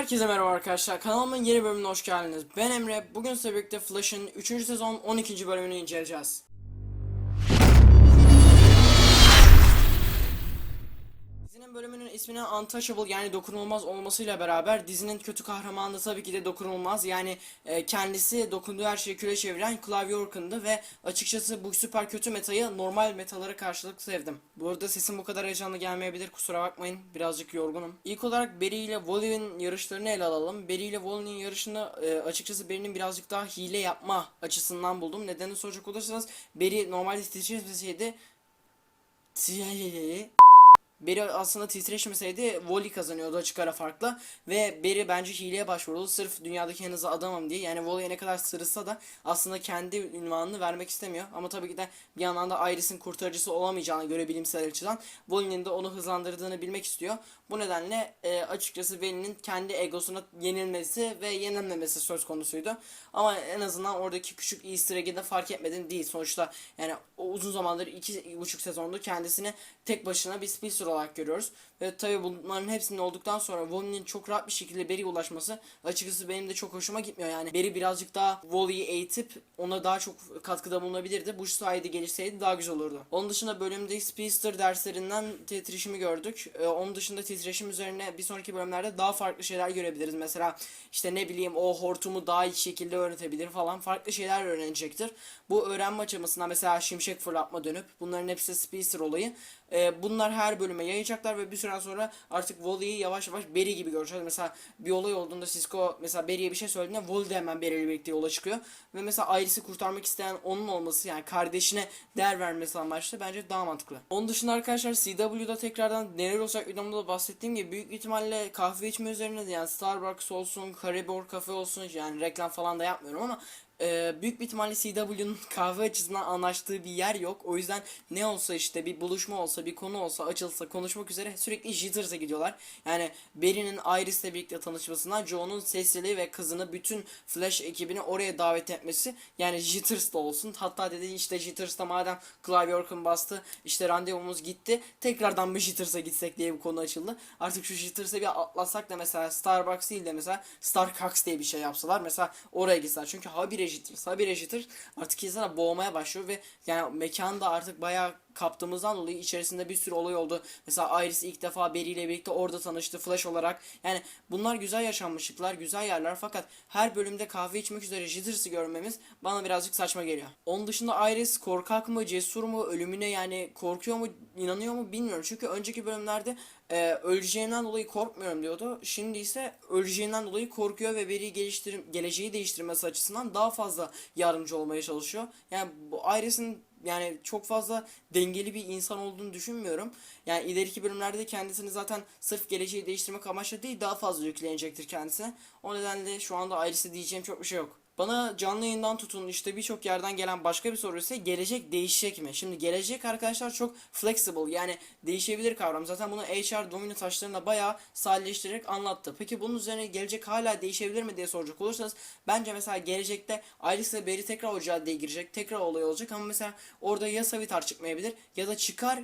Herkese merhaba arkadaşlar. Kanalımın yeni bölümüne hoş geldiniz. Ben Emre. Bugün size birlikte Flash'ın 3. sezon 12. bölümünü inceleyeceğiz. Dizinin bölümünün isminin Untouchable yani dokunulmaz olmasıyla beraber dizinin kötü kahramanı tabii ki de dokunulmaz. Yani e, kendisi dokunduğu her şeyi küre çeviren Clive York'undu ve açıkçası bu süper kötü metayı normal metalara karşılık sevdim. Bu arada sesim bu kadar heyecanlı gelmeyebilir kusura bakmayın birazcık yorgunum. İlk olarak Barry ile Wally'nin yarışlarını ele alalım. Barry ile Wally'nin yarışını e, açıkçası Barry'nin birazcık daha hile yapma açısından buldum. Nedenini soracak olursanız Barry normalde titreşmeseydi Beri aslında titreşmeseydi Wally kazanıyordu açık ara farkla ve Beri bence hileye başvurdu sırf dünyadaki en hızlı adamım diye yani Wally'e ne kadar sırıtsa da aslında kendi ünvanını vermek istemiyor ama tabii ki de bir yandan da Iris'in kurtarıcısı olamayacağını göre bilimsel açıdan Wally'nin de onu hızlandırdığını bilmek istiyor. Bu nedenle e, açıkçası Wally'nin kendi egosuna yenilmesi ve yenilmemesi söz konusuydu. Ama en azından oradaki küçük easter egg'i de fark etmedim değil. Sonuçta yani uzun zamandır iki buçuk sezonda kendisini tek başına bir speedster olarak görüyoruz. Ve tabi bunların hepsinin olduktan sonra Wally'nin çok rahat bir şekilde Barry'e ulaşması açıkçası benim de çok hoşuma gitmiyor. Yani Barry birazcık daha Wally'yi eğitip ona daha çok katkıda bulunabilirdi. Bu sayede gelişseydi daha güzel olurdu. Onun dışında bölümde speedster derslerinden titreşimi gördük. Ee, onun dışında titreşim üzerine bir sonraki bölümlerde daha farklı şeyler görebiliriz. Mesela işte ne bileyim o hortumu daha iyi şekilde öğretebilir falan farklı şeyler öğrenecektir. Bu öğrenme aşamasında mesela şimşek fırlatma dönüp bunların hepsi speedster olayı. Ee, bunlar her bölüme yayacaklar ve bir süre sonra artık Wally'yi yavaş yavaş Barry gibi göreceğiz. Mesela bir olay olduğunda Cisco mesela Barry'e bir şey söylediğinde Wally de hemen Barry ile birlikte yola çıkıyor. Ve mesela Iris'i kurtarmak isteyen onun olması yani kardeşine değer vermesi amaçlı bence daha mantıklı. Onun dışında arkadaşlar CW'da tekrardan neler olacak videomda da bahsettiğim gibi büyük ihtimalle kahve içme üzerine yani Starbucks olsun, Caribor Cafe olsun yani reklam falan da yapmıyorum ama ee, büyük bir ihtimalle CW'nun kahve açısından anlaştığı bir yer yok. O yüzden ne olsa işte bir buluşma olsa, bir konu olsa, açılsa, konuşmak üzere sürekli Jitters'a gidiyorlar. Yani Barry'nin Iris'le birlikte tanışmasından Joe'nun Cecily'i ve kızını bütün Flash ekibini oraya davet etmesi yani Jitters'ta olsun. Hatta dedi işte Jitters'ta madem Clive York'un bastı işte randevumuz gitti. Tekrardan bir Jitters'a gitsek diye bir konu açıldı. Artık şu Jitters'a bir atlasak da mesela Starbucks değil de mesela Starbucks diye bir şey yapsalar. Mesela oraya gitseler. Çünkü habire Jitter, habire Jitter artık insana boğmaya başlıyor ve yani mekan da artık bayağı kaptığımızdan dolayı içerisinde bir sürü olay oldu. Mesela Iris ilk defa Barry ile birlikte orada tanıştı Flash olarak. Yani bunlar güzel yaşanmışlıklar, güzel yerler fakat her bölümde kahve içmek üzere Jitters'ı görmemiz bana birazcık saçma geliyor. Onun dışında Iris korkak mı, cesur mu, ölümüne yani korkuyor mu, inanıyor mu bilmiyorum. Çünkü önceki bölümlerde e, öleceğinden dolayı korkmuyorum diyordu. Şimdi ise öleceğinden dolayı korkuyor ve veriyi geliştir geleceği değiştirmesi açısından daha fazla yardımcı olmaya çalışıyor. Yani bu Iris'in yani çok fazla dengeli bir insan olduğunu düşünmüyorum. Yani ileriki bölümlerde de kendisini zaten sırf geleceği değiştirmek amaçlı değil daha fazla yüklenecektir kendisine. O nedenle şu anda Iris'e diyeceğim çok bir şey yok. Bana canlı yayından tutun işte birçok yerden gelen başka bir soru ise gelecek değişecek mi? Şimdi gelecek arkadaşlar çok flexible yani değişebilir kavram. Zaten bunu HR domino taşlarına bayağı sahilleştirerek anlattı. Peki bunun üzerine gelecek hala değişebilir mi diye soracak olursanız bence mesela gelecekte ve Barry tekrar o caddeye girecek. Tekrar olay olacak ama mesela orada ya Savitar çıkmayabilir ya da çıkar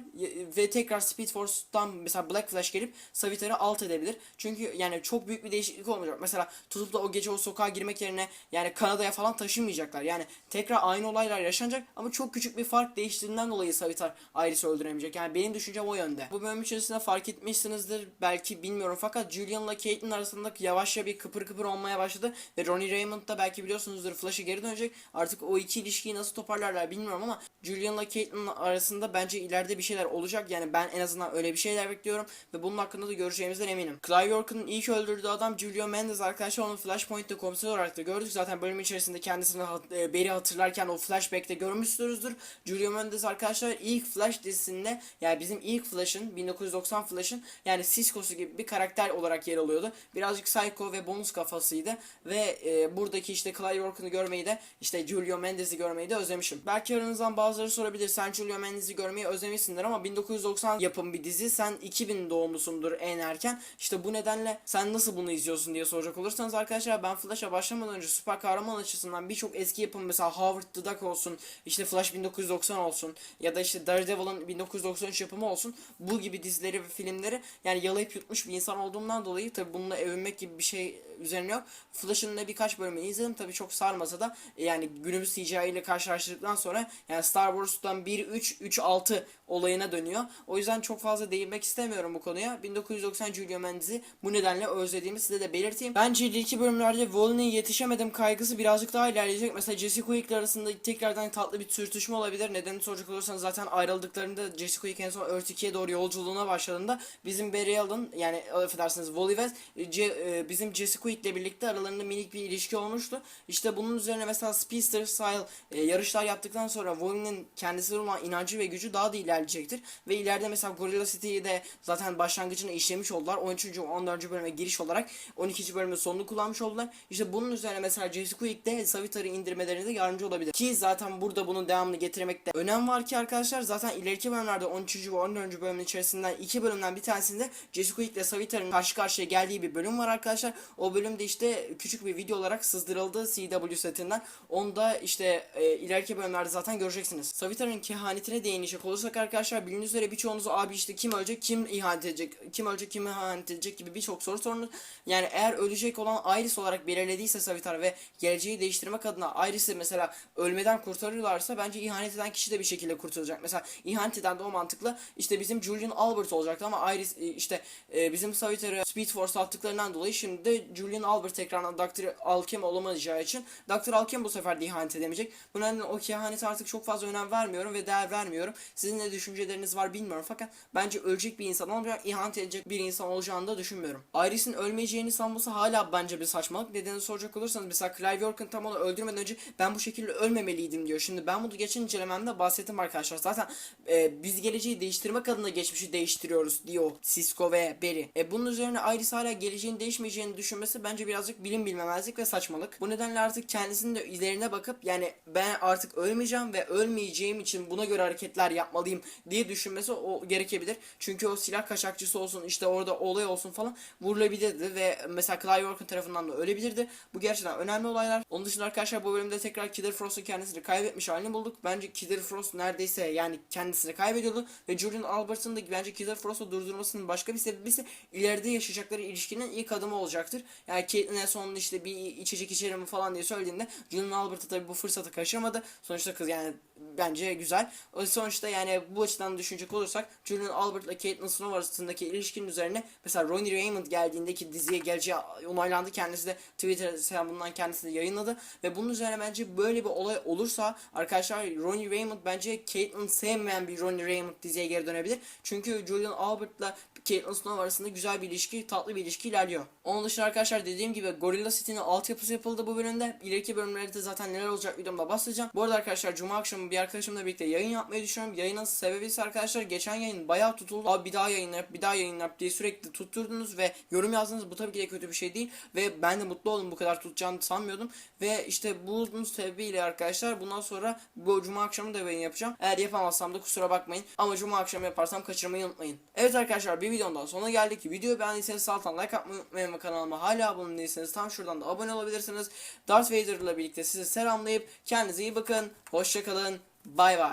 ve tekrar Speed Force'dan mesela Black Flash gelip Savitar'ı alt edebilir. Çünkü yani çok büyük bir değişiklik olmayacak. Mesela tutup da o gece o sokağa girmek yerine yani Kanada'ya falan taşınmayacaklar. Yani tekrar aynı olaylar yaşanacak ama çok küçük bir fark değiştiğinden dolayı Savitar Iris'i öldüremeyecek. Yani benim düşüncem o yönde. Bu bölüm içerisinde fark etmişsinizdir belki bilmiyorum fakat Julian'la Caitlyn arasında yavaşça bir kıpır kıpır olmaya başladı ve Ronnie Raymond da belki biliyorsunuzdur Flash'a geri dönecek. Artık o iki ilişkiyi nasıl toparlarlar bilmiyorum ama Julian'la Caitlyn arasında bence ileride bir şeyler olacak. Yani ben en azından öyle bir şeyler bekliyorum ve bunun hakkında da göreceğimizden eminim. Clive York'un ilk öldürdüğü adam Julio Mendes arkadaşlar onu Flashpoint'te komiser olarak da gördük. Zaten bölüm içerisinde kendisini e, Barry hatırlarken o flashback'te görmüşsünüzdür. Julio Mendes arkadaşlar ilk Flash dizisinde yani bizim ilk Flash'ın 1990 Flash'ın yani Cisco'su gibi bir karakter olarak yer alıyordu. Birazcık psycho ve bonus kafasıydı ve e, buradaki işte Clive York'unu görmeyi de işte Julio Mendes'i görmeyi de özlemişim. Belki aranızdan bazıları sorabilir sen Julio Mendes'i görmeyi özlemişsindir ama 1990 yapım bir dizi sen 2000 doğumlusundur en erken. İşte bu nedenle sen nasıl bunu izliyorsun diye soracak olursanız arkadaşlar ben Flash'a başlamadan önce süper kahraman kahraman açısından birçok eski yapım mesela Howard the Duck olsun, işte Flash 1990 olsun ya da işte Daredevil'ın 1993 yapımı olsun bu gibi dizileri ve filmleri yani yalayıp yutmuş bir insan olduğumdan dolayı tabi bununla övünmek gibi bir şey üzerine yok. Flash'ın da birkaç bölümünü izledim tabi çok sarmasa da yani günümüz CGI ile karşılaştırdıktan sonra yani Star Wars'tan 1 3 3 6 olayına dönüyor. O yüzden çok fazla değinmek istemiyorum bu konuya. 1990 Julio Mendes'i bu nedenle özlediğimi size de belirteyim. Bence ileriki bölümlerde Wallen'e yetişemedim kaygısı birazcık daha ilerleyecek. Mesela Jesse Quick arasında tekrardan tatlı bir sürtüşme olabilir. Nedenini soracak olursanız zaten ayrıldıklarında Jesse Quick en son Earth 2'ye doğru yolculuğuna başladığında bizim Barry Allen yani affedersiniz Wally West e, bizim Jesse Quick ile birlikte aralarında minik bir ilişki olmuştu. İşte bunun üzerine mesela Speedster style e, yarışlar yaptıktan sonra Wally'nin kendisine olan inancı ve gücü daha da ilerleyecektir. Ve ileride mesela Gorilla City'yi de zaten başlangıcını işlemiş oldular. 13. ve 14. bölüme giriş olarak 12. bölümün sonunu kullanmış oldular. İşte bunun üzerine mesela Jesse Quick de Savitar'ı indirmelerine de yardımcı olabilir. Ki zaten burada bunun devamını getirmekte önem var ki arkadaşlar zaten ileriki bölümlerde 13. ve 14. bölümün içerisinden iki bölümden bir tanesinde Jesse Quick ile Savitar'ın karşı karşıya geldiği bir bölüm var arkadaşlar. O bölümde işte küçük bir video olarak sızdırıldı CW setinden. Onu da işte e, ileriki bölümlerde zaten göreceksiniz. Savitar'ın kehanetine değinecek olursak arkadaşlar bildiğiniz üzere birçoğunuz abi işte kim ölecek kim ihanet edecek kim ölecek kim ihanet edecek gibi birçok soru sorunuz. Yani eğer ölecek olan Iris olarak belirlediyse Savitar ve geleceği değiştirmek adına Iris'i mesela ölmeden kurtarırlarsa bence ihanet eden kişi de bir şekilde kurtulacak. Mesela ihanet eden de o mantıkla işte bizim Julian Albert olacaktı ama Iris e, işte e, bizim Savitar'ı Speed Force attıklarından dolayı şimdi de Julian Albert tekrardan Dr. Alchem olamayacağı için Dr. Alchem bu sefer de ihanet edemeyecek. Bu nedenle o kehanete artık çok fazla önem vermiyorum ve değer vermiyorum. Sizin ne düşünceleriniz var bilmiyorum fakat bence ölecek bir insan olmayacak, ihanet edecek bir insan olacağını da düşünmüyorum. Iris'in ölmeyeceğini sanması hala bence bir saçmalık. Nedenini soracak olursanız mesela Clive York'un tam onu öldürmeden önce ben bu şekilde ölmemeliydim diyor. Şimdi ben bunu geçen incelememde bahsettim arkadaşlar. Zaten e, biz geleceği değiştirmek adına geçmişi değiştiriyoruz diyor Cisco ve Barry. E, bunun üzerine Iris hala geleceğin değişmeyeceğini düşünmesi bence birazcık bilim bilmemezlik ve saçmalık. Bu nedenle artık kendisinin de ilerine bakıp yani ben artık ölmeyeceğim ve ölmeyeceğim için buna göre hareketler yapmalıyım diye düşünmesi o gerekebilir. Çünkü o silah kaçakçısı olsun işte orada olay olsun falan vurulabilirdi ve mesela Clive York'un tarafından da ölebilirdi. Bu gerçekten önemli olaylar. Onun dışında arkadaşlar bu bölümde tekrar Killer Frost'un kendisini kaybetmiş halini bulduk. Bence Killer Frost neredeyse yani kendisini kaybediyordu ve Julian Albert'ın da bence Killer Frost'u durdurmasının başka bir sebebi ise ileride yaşayacakları ilişkinin ilk adımı olacaktır. Yani Caitlyn en sonunda işte bir içecek içerim falan diye söylediğinde Julian Albert'ı tabii bu fırsatı kaçırmadı. Sonuçta kız yani bence güzel. O sonuçta yani bu açıdan düşünecek olursak Julian Albert ile Caitlyn Snow arasındaki ilişkinin üzerine mesela Ronnie Raymond geldiğindeki diziye geleceği onaylandı. Kendisi de Twitter hesabından kendisi de yayınladı. Ve bunun üzerine bence böyle bir olay olursa arkadaşlar Ronnie Raymond bence Caitlyn sevmeyen bir Ronnie Raymond diziye geri dönebilir. Çünkü Julian Albert ile Caitlyn Snow arasında güzel bir ilişki, tatlı bir ilişki ilerliyor. Onun dışında arkadaşlar dediğim gibi Gorilla City'nin altyapısı yapıldı bu bölümde. İleriki bölümlerde zaten neler olacak videomda bahsedeceğim. Bu arada arkadaşlar Cuma akşamı bir arkadaşımla birlikte yayın yapmayı düşünüyorum. Yayının sebebi ise arkadaşlar geçen yayın bayağı tutuldu. Abi bir daha yayın yap, bir daha yayın yap diye sürekli tutturdunuz ve yorum yazdınız. Bu tabii ki de kötü bir şey değil. Ve ben de mutlu oldum bu kadar tutacağını sanmıyordum. Ve işte bunun sebebiyle arkadaşlar bundan sonra bu Cuma akşamı da yayın yapacağım. Eğer yapamazsam da kusura bakmayın. Ama Cuma akşamı yaparsam kaçırmayı unutmayın. Evet arkadaşlar bir videonun daha sonuna geldik. Videoyu beğendiyseniz sağ alttan like atmayı unutmayın ve kanalıma hala abone değilseniz tam şuradan da abone olabilirsiniz. Darth Vader ile birlikte sizi selamlayıp kendinize iyi bakın. Hoşçakalın. Bay bay.